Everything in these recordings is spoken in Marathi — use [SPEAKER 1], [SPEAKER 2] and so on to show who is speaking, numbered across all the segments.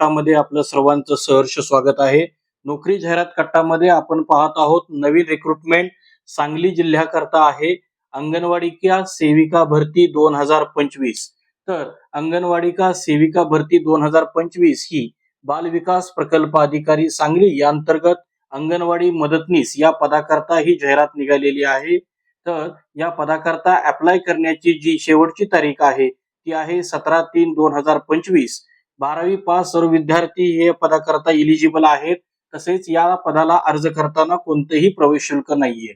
[SPEAKER 1] कट्टामध्ये आपलं सर्वांचं सहर्ष स्वागत आहे. नोकरी जाहिरात कट्टामध्ये आपण पाहत आहोत नवीन रिक्रुटमेंट सांगली जिल्ह्याकरता आहे. अंगणवाडीच्या सेविका भरती दोन हजार पंचवीस? तर अंगणवाडी का सेविका भरती दोन हजार पंचवीस ही बाल विकास प्रकल्प अधिकारी सांगली या अंतर्गत अंगणवाडी मदतनीस या पदाकरता ही जाहिरात निघालेली आहे. तर या पदाकरता अप्लाय करण्याची जी शेवटची तारीख आहे ती आहे सतरा तीन दोन हजार पंचवीस. बारावी पास सर्व विद्यार्थी हे पदाकरता इलिजिबल आहेत. तसेच या पदाला अर्ज करताना कोणतेही प्रवेश शुल्क नाहीये.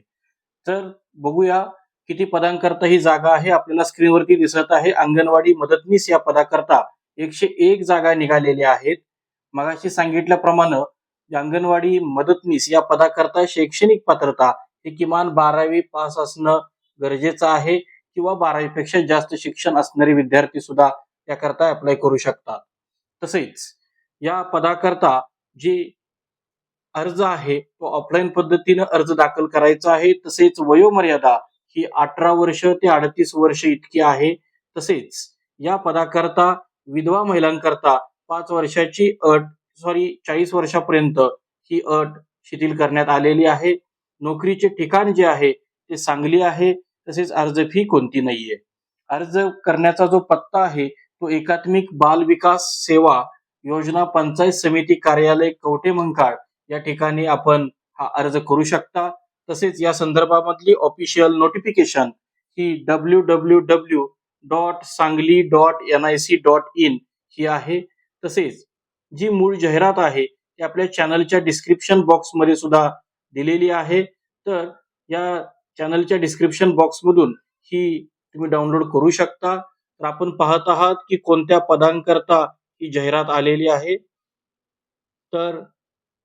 [SPEAKER 1] तर बघूया किती पदांकरता ही जागा आहे. आपल्याला स्क्रीनवरती दिसत आहे. अंगणवाडी मदतनीस या पदाकरता एकशे एक जागा निघालेल्या आहेत. मगाशी सांगितल्याप्रमाणे अंगणवाडी मदतनीस या पदाकरता शैक्षणिक पात्रता हे किमान बारावी पास असणं गरजेचं आहे किंवा बारावीपेक्षा जास्त शिक्षण असणारे विद्यार्थी सुद्धा त्याकरता अप्लाय करू शकतात. तसेच या पदाकरता जे अर्ज आहे तो ऑफलाईन पद्धतीनं अर्ज दाखल करायचा आहे. तसेच वयोमर्यादा ही अठरा वर्ष ते अडतीस वर्ष इतकी आहे. तसेच या पदाकरता विधवा महिलांकरता पाच वर्षाची अट सॉरी चाळीस वर्षापर्यंत ही अट शिथिल करण्यात आलेली आहे. नोकरीचे ठिकाण जे आहे ते सांगली आहे. तसेच अर्ज फी कोणती नाहीये. अर्ज करण्याचा जो पत्ता आहे तो एकात्मिक बाल विकास सेवा योजना पंचायत समिती कार्यालय कवटे मंकाळ या ठिकाणी आपण हा अर्ज करू शकता. तसेच या संदर्भामधली official notification he W W W dot Sangli dot N I C dot in ही आहे. तसेच जी मूळ जाहिरात आहे ती आपल्या चॅनलच्या डिस्क्रिप्शन बॉक्समध्ये सुद्धा दिलेली आहे. तर या चॅनलच्या डिस्क्रिप्शन बॉक्समधून ही तुम्ही डाउनलोड करू शकता. तर आपण पाहत आहात की कोणत्या पदांकरता ही जाहिरात आलेली आहे. तर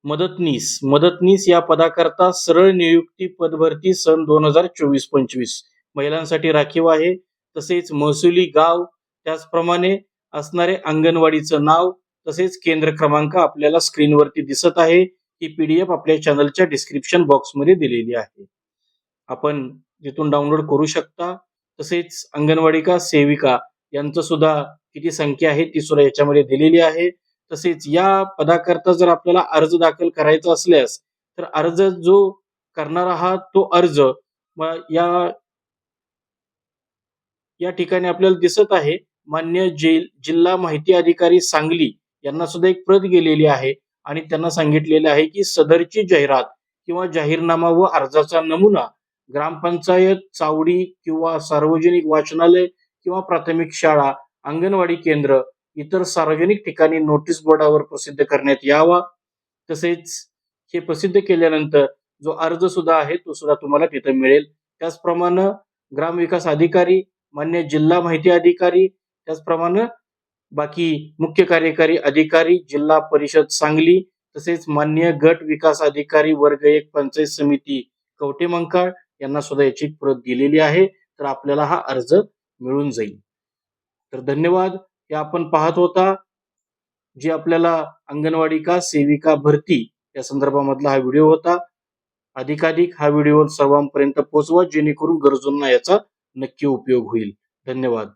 [SPEAKER 1] मदतनीस मदतनीस या पदाकरता सरळ नियुक्ती पदभरती सन दोन हजार चोवीस पंचवीस. महिलांसाठी राखीव आहे. तसेच महसुली गाव त्याचप्रमाणे असणारे अंगणवाडीचं नाव तसेच केंद्र क्रमांक आपल्याला स्क्रीनवरती दिसत आहे. ही पीडीएफ आपल्या चॅनलच्या डिस्क्रिप्शन बॉक्समध्ये दिलेली आहे. आपण तिथून डाउनलोड करू शकता तसेच अंगणवाडी का सेविका यांचं सुद्धा किती संख्या आहे ती सुद्धा याच्यामध्ये दिलेली आहे. तसेच या पदाकरता जर आपल्याला अर्ज दाखल करायचा असल्यास तर अर्ज जो करणार आहात तो अर्ज या या ठिकाणी आपल्याला दिसत आहे. मान्य जिल्हा माहिती अधिकारी सांगली यांना सुद्धा एक प्रत गेलेली आहे आणि त्यांना सांगितलेले आहे की सदरची जाहिरात किंवा जाहीरनामा व अर्जाचा नमुना ग्रामपंचायत चावडी किंवा सार्वजनिक वाचनालय किंवा प्राथमिक शाळा अंगणवाडी केंद्र इतर सार्वजनिक ठिकाणी नोटीस बोर्डावर प्रसिद्ध करण्यात यावा. तसेच हे प्रसिद्ध केल्यानंतर जो अर्ज सुद्धा आहे तो सुद्धा तुम्हाला तिथे मिळेल. त्याचप्रमाणे ग्रामविकास अधिकारी मान्य जिल्हा माहिती अधिकारी त्याचप्रमाणे बाकी मुख्य कार्यकारी अधिकारी जिल्हा परिषद सांगली तसेच मान्य गट विकास अधिकारी वर्ग एक पंचायत समिती कवटे मंकाळ यांना सुद्धा याची प्रत दिलेली आहे. तर आपल्याला हा अर्ज मिळून जाईल. तर धन्यवाद. हे आपण पाहत होता जी आपल्याला अंगणवाडी का सेविका भरती या संदर्भामधला हा व्हिडिओ होता. अधिकाधिक हा व्हिडिओ सर्वांपर्यंत पोहोचवा जेणेकरून गरजूंना याचा नक्की उपयोग होईल. धन्यवाद.